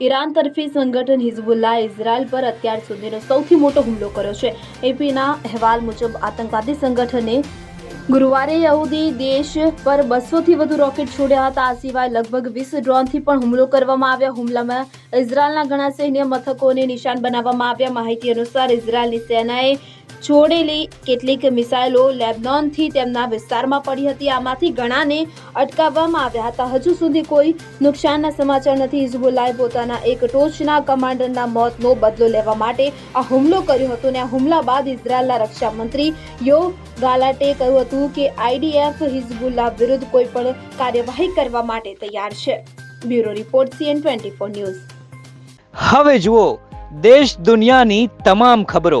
Iran તરફી સંગઠન હિઝબુલ્લા Israel પર અત્યાર સુધીનો સૌથી મોટો હુમલો કર્યો છે. એપીના અહેવાલ મુજબ, આતંકવાદી સંગઠને ગુરુવારે યહૂદી દેશ પર બસોથી વધુ રોકેટ છોડ્યા હતા. આ સિવાય લગભગ વીસ ડ્રોનથી પણ હુમલો કરવામાં આવ્યા. હુમલામાં ઇઝરાયલના ઘણા સૈન્ય મથકોને નિશાન બનાવવામાં આવ્યા. માહિતી અનુસાર, ઇઝરાયલની સેનાએ છોડેલી કેટલીક મિસાઇલો લેબનોનથી તેમના વિસ્તારમાં પડી હતી. આમાંથી ઘણાને અટકાવવામાં આવ્યા હતા. હજુ સુધી કોઈ નુકસાનના સમાચાર નથી. હિઝબુલ્લાએ પોતાના એક ટોચના કમાન્ડરના મોતનો બદલો લેવા માટે આ હુમલો કર્યો હતો અને આ હુમલા બાદ ઇઝરાયલના રક્ષા મંત્રી યો ગાલાટે કહ્યું હતું કે આઈડીએફ હિઝબુલ્લા વિરુદ્ધ કોઈ પણ કાર્યવાહી કરવા માટે તૈયાર છે. Bureau report CN twenty news. હવે જુઓ, દેશ દુનિયાની તમામ ખબરો.